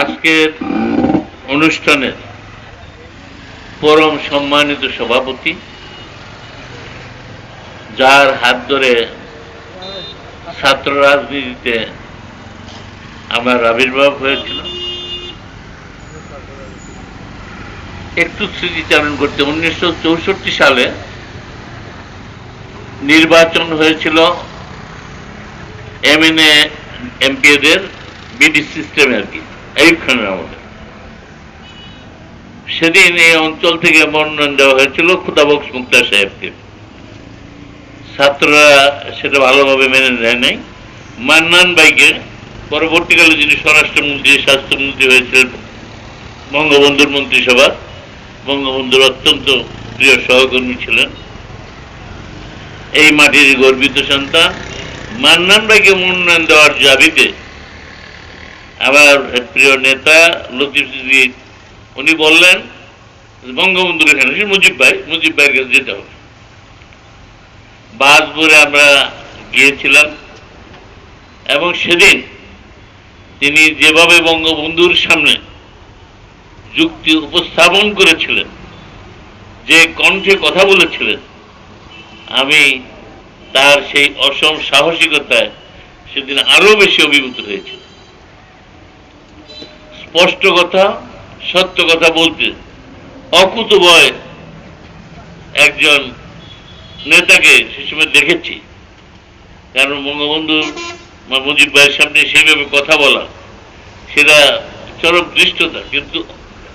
আজকের অনুষ্ঠানের পরম সম্মানিত সভাপতি, যার হাত ধরে ছাত্র রাজনীতিতে আমার আবির্ভাব হয়েছিল একটু স্মৃতিচারণ করতে, উনিশশো চৌষট্টি সালে নির্বাচন হয়েছিল এমএনএ এমপিদের বিডি সিস্টেমে আর কি। খানের আমলে সেদিন এই অঞ্চল থেকে মনোনয়ন দেওয়া হয়েছিল খুদাবক্স মুক্তার সাহেবকে। ছাত্ররা সেটা ভালোভাবে মেনে নেয় নাই। মান্নান বাইকে পরবর্তীকালে যিনি স্বরাষ্ট্রমন্ত্রী, স্বাস্থ্যমন্ত্রী হয়েছিলেন, বঙ্গবন্ধুর মন্ত্রিসভা, বঙ্গবন্ধুর অত্যন্ত প্রিয় সহকর্মী ছিলেন। এই মাটির গর্বিত সন্তান মান্নান ভাইকে মনোনয়ন দেওয়ার দাবিতে আমার প্রিয় নেতা লতিফ সিদ্দিক, উনি বললেন, বঙ্গবন্ধুর এখানে মুজিব ভাই, মুজিব ভাইয়ের কাছে যেতে হবে। বাস ভরে আমরা গিয়েছিলাম, এবং সেদিন তিনি যেভাবে বঙ্গবন্ধুর সামনে যুক্তি উপস্থাপন করেছিলেন, যে কণ্ঠে কথা বলেছিলেন, আমি তার সেই অসম সাহসিকতায় সেদিন আরও বেশি অভিভূত হয়েছে। স্পষ্ট কথা, সত্য কথা বলতে। অকুত ভয় একজন নেতাকে সে সময় দেখেছি। কারণ বঙ্গবন্ধু মুজিব ভাইয়ের সামনে সেইভাবে কথা বলা, সেটা চরম দৃষ্টতা কিন্তু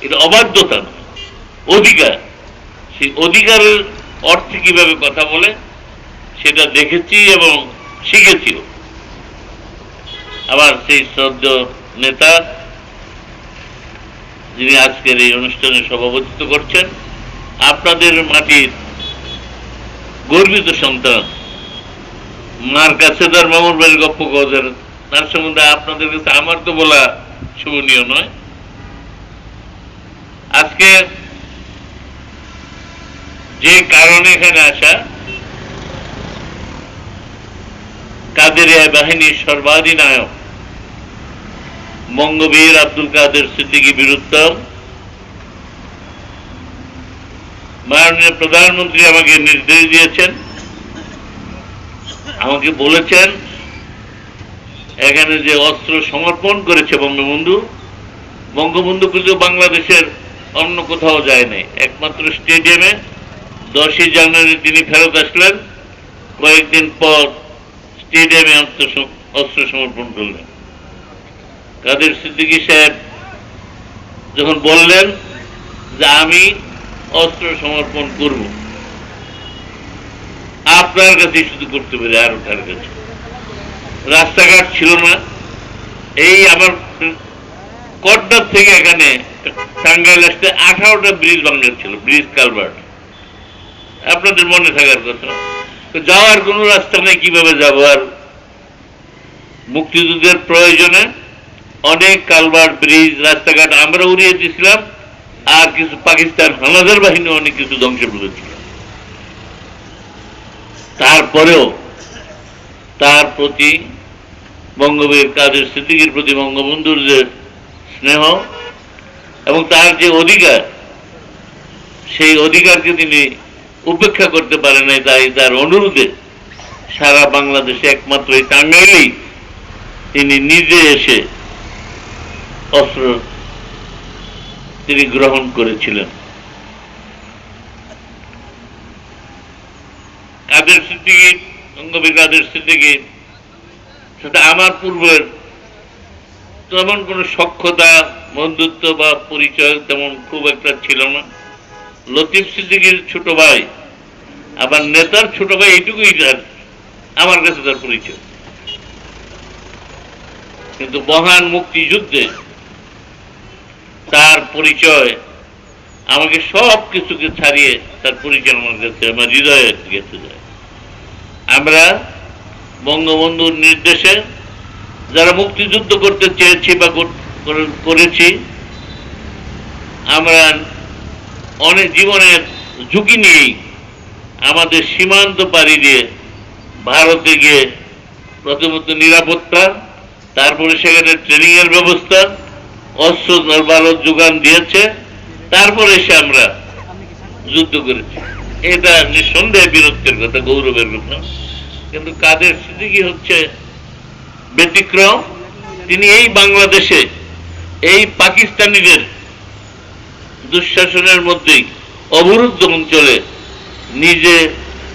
এটা অবাধ্যতা না। অধিকার, সেই অধিকারের অর্থে কীভাবে কথা বলে, সেটা দেখেছি এবং শিখেছিও। আবার সেই শ্রদ্ধ নেতা যিনি আজকের এই অনুষ্ঠানে সভাপতিত্ব করছেন, আপনাদের মাটির গর্বিত সন্তান, মার কাছে তার মামুর বাড়ির গপ্প কদের তার সম্বন্ধে আপনাদের কাছে আমার তো বলা শুভনীয় নয়। আজকে যে কারণে এখানে আসা, কাদেরিয়া বাহিনীর সর্বাধিনায়ক বঙ্গবীর আব্দুল কাদের সিদ্দিকী বীরুত্তম। মাননীয় প্রধানমন্ত্রী আমাকে নির্দেশ দিয়েছেন, আমাকে বলেছেন, এখানে যে অস্ত্র সমর্পণ করেছে বঙ্গবন্ধু বঙ্গবন্ধু কিন্তু বাংলাদেশের অন্য কোথাও যায় নাই। একমাত্র স্টেডিয়ামে দশই জানুয়ারি তিনি ফেরত আসলেন। কয়েকদিন পর স্টেডিয়ামে অস্ত্র- অস্ত্র সমর্পণ করলেন। কাদের সিদ্দিকী সাহেব যখন বললেন যে আমি অস্ত্র সমর্পণ করব, আপনার কাছে শুধু করতে পারি আর কার কাছে? রাস্তাঘাট ছিল না। এই আমার কটনার থেকে এখানে টাঙ্গাইল আসতে আঠারোটা ব্রিজ বাংলার ছিল, ব্রিজ কালভার্ট। আপনাদের মনে থাকার কথা। যাওয়ার কোনো রাস্তা নেই, কীভাবে যাব? আর মুক্তিযুদ্ধের প্রয়োজনে অনেক কালভার্ট ব্রিজ, রাস্তাঘাট আমরা উড়িয়ে দিয়েছিলাম, আর কিছু পাকিস্তান হানাদার বাহিনী অনেক কিছু ধ্বংস করেছিল তারপরেও তার প্রতি বঙ্গবীর কাদের সিদ্দিকির প্রতি বঙ্গবন্ধুর যে স্নেহ এবং তার যে অধিকার, সেই অধিকারকে তিনি উপেক্ষা করতে পারেন নাই, তাই তার অনুরোধে সারা বাংলাদেশে একমাত্র এই টাঙ্গাইলেই তিনি নিজে এসে অস্ত্র তিনি গ্রহণ করেছিলেন। কাদের সিদ্দিকি? বঙ্গবীর কাদের সিদ্দিকি। সেটা আমার পূর্বের। তেমন কোনো সক্ষতা, বন্ধুত্ব বা পরিচয় তেমন খুব একটা ছিল না। লতিফ সিদ্দিকির ছোট ভাই, আবার নেতার ছোট ভাই এইটুকুই তার, আমার কাছে তার পরিচয়। কিন্তু মহান মুক্তিযুদ্ধে তার পরিচয়, আমাকে সব কিছুকে ছাড়িয়ে তার পরিচয় আমার কাছে আমার হৃদয়ে গেছে। যায় আমরা বঙ্গবন্ধুর নির্দেশে যারা মুক্তিযুদ্ধ করতে চেয়েছি বা করেছি, আমরা অনেক জীবনের ঝুঁকি নিয়েই আমাদের সীমান্ত পাড়ি দিয়ে ভারতে গিয়ে প্রথমত নিরাপত্তা, তারপরে সেখানে ট্রেনিং এর ব্যবস্থা অস্ত্র ভারত যোগান দিয়েছে, তারপরে এসে আমরা যুদ্ধ করেছি। এটা নিঃসন্দেহে বীরত্বের কথা, গৌরবের কথা। কিন্তু কাদের সিদ্দিকি হচ্ছে ব্যতিক্রম? তিনি এই বাংলাদেশে, এই পাকিস্তানিদের দুঃশাসনের মধ্যেই অবরুদ্ধ অঞ্চলে নিজে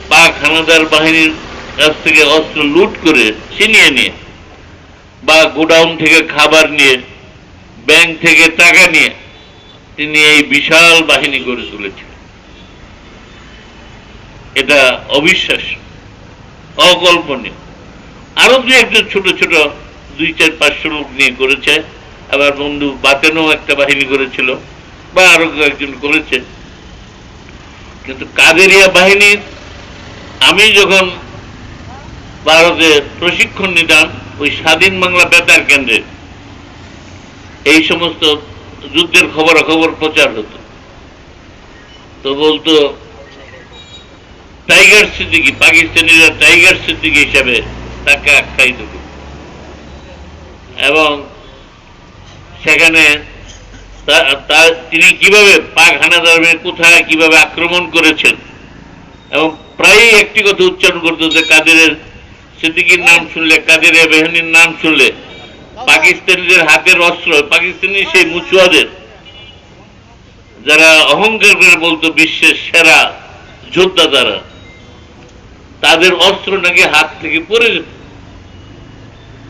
পাক হানাদার বাহিনীর কাছ থেকে অস্ত্র লুট করে ছিনিয়ে নিয়ে বা গোডাউন থেকে খাবার নিয়ে ব্যাংক থেকে টাকা নিয়ে তিনি এই বিশাল বাহিনী গড়ে তুলেছিলেন। এটা অবিশ্বাস্য, অকল্পনীয়। আরও দু একজন ছোট ছোট, দুই চার পাঁচশো লোক নিয়ে করেছে। আবার বন্ধু বাতেনও একটা বাহিনী করেছিল, বা আরও একজন করেছে। কিন্তু কাদেরিয়া বাহিনীর আমি যখন ভারতে প্রশিক্ষণ নিতাম, ওই স্বাধীন বাংলা বেতার কেন্দ্রে এই সমস্ত যুদ্ধের খবরাখবর প্রচার হতো। তো বলতো, টাইগার সিদ্দিকি, পাকিস্তানিরা টাইগার সিদ্দিকি হিসাবে তাকে আখ্যায়িত করত। এবং সেখানে তিনি কীভাবে পাক হানাদারের কোথায় কীভাবে আক্রমণ করেছেন এবং প্রায়ই একটি কথা উচ্চারণ করতো যে, কাদেরের সিদ্দিকির নাম শুনলে কাদের বেহানির নাম শুনলে পাকিস্তানিদের হাতের অস্ত্র, পাকিস্তানি সেই মুচুয়াদের, যারা অহংকার করে বলতো বিশ্বের সেরা যোদ্ধা তারা তাদের অস্ত্র নাকি হাত থেকে পড়ে যেত।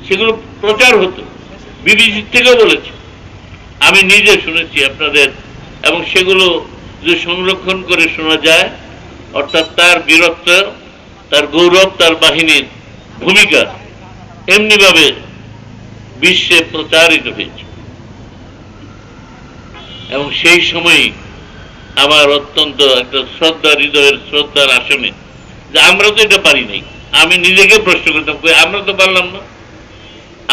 সেগুলো প্রচার হতো বিবিসি থেকেও বলেছে। আমি নিজে শুনেছি আপনাদের, এবং সেগুলো যে সংরক্ষণ করে শোনা যায়, অর্থাৎ তার বীরত্ব, তার গৌরব, তার বাহিনীর ভূমিকা, এমনিভাবে বিশ্বে প্রচারিত হয়েছে। এবং সেই সময় আমার অত্যন্ত একটা শ্রদ্ধা, হৃদয়ের শ্রদ্ধার আসনে, যে আমরা তো এটা পারি নাই। আমি নিজেকে প্রশ্ন করতাম আমরা তো পারলাম না।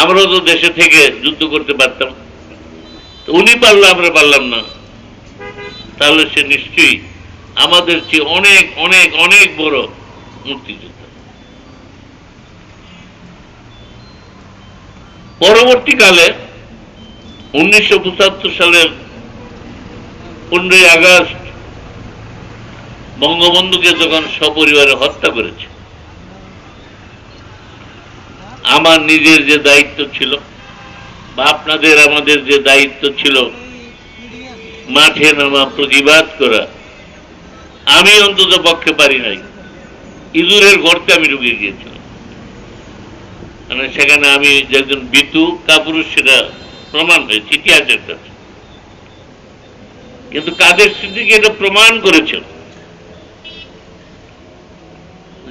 আমরাও তো দেশে থেকে যুদ্ধ করতে পারতাম। উনি পারল আমরা পারলাম না। তাহলে সে নিশ্চয়ই আমাদের চেয়ে অনেক অনেক অনেক বড় মুক্তিযোদ্ধা। পরবর্তীকালে উনিশশো পঁচাত্তর সালের পনেরোই আগস্ট বঙ্গবন্ধুকে যখন সপরিবারে হত্যা করেছে, আমার নিজের যে দায়িত্ব ছিল বা আপনাদের আমাদের যে দায়িত্ব ছিল, মাঠে নামা প্রতিবাদ করা, আমি অন্তত পক্ষে পারি নাই। ইঁদুরের গর্তে আমি ঢুকে গিয়েছিলাম। মানে সেখানে আমি যে একজন বিতু কাপুরুষ সেটা প্রমাণ হয়েছে ইতিহাসের কাছে কিন্তু কাদের স্মৃতিকে এটা প্রমাণ করেছে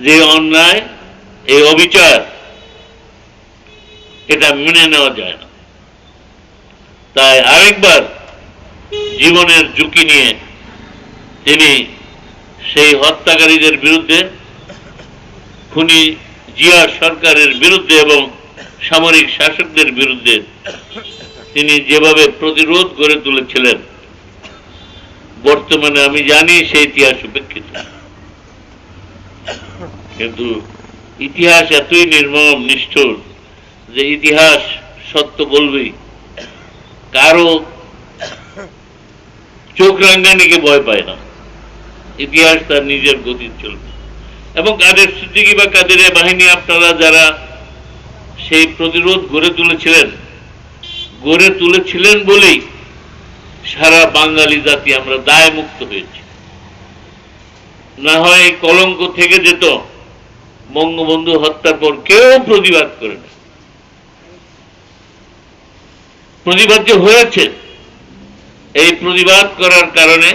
যে অন্যায়, এই অবিচার, এটা মেনে নেওয়া যায় না। তাই আরেকবার জীবনের ঝুঁকি নিয়ে তিনি সেই হত্যাকারীদের বিরুদ্ধে খুনি জিয়া সরকারের বিরুদ্ধে এবং সামরিক শাসকদের বিরুদ্ধে তিনি যেভাবে প্রতিরোধ গড়ে তুলেছিলেন, বর্তমানে আমি জানি সেই ইতিহাস উপেক্ষিত। কিন্তু ইতিহাস এতই নির্মম, নিষ্ঠুর যে ইতিহাস সত্য বলবেই। কারও চোখ রাঙ্গানিকে ভয় পায় না। ইতিহাস তার নিজের গতি চলবে। এবং কাদের সিদ্দিকি বা কাদের বাহিনী আপনারা যারা সেই প্রতিরোধ গড়ে তুলেছিলেন গড়ে তুলেছিলেন বলেই সারা বাঙালি জাতি আমরা দায় মুক্ত হয়েছি। না হয় কলঙ্ক থেকে যেত, বঙ্গবন্ধু হত্যার পর কেউ প্রতিবাদ করে না। প্রতিবাদ যে হয়েছে, এই প্রতিবাদ করার কারণে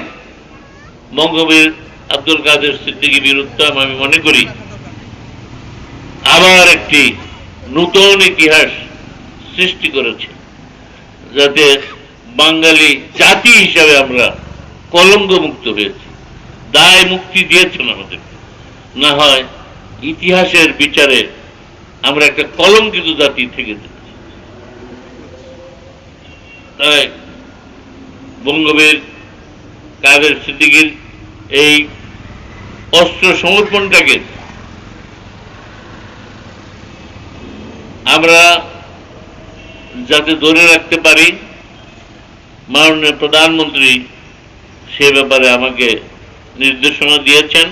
বঙ্গবীর আব্দুল কাদের সিদ্দিকী বিরুদ্ধে আমি মনে করি আবার একটি নূতন ইতিহাস সৃষ্টি করেছে, যাতে বাঙালি জাতি হিসাবে আমরা কলঙ্ক মুক্ত হয়েছি, দায় মুক্তি দিয়েছেন আমাদের না হয় ইতিহাসের বিচারে আমরা একটা কলঙ্কিত জাতি থেকে। তাই বঙ্গবীর কাদের সিদ্দিকীর এই অস্ত্র সমর্পণটাকে। আমরা যাতে ধরে রাখতে পারি মাননীয় প্রধানমন্ত্রী সে ব্যাপারে আমাকে নির্দেশনা দিয়েছেন।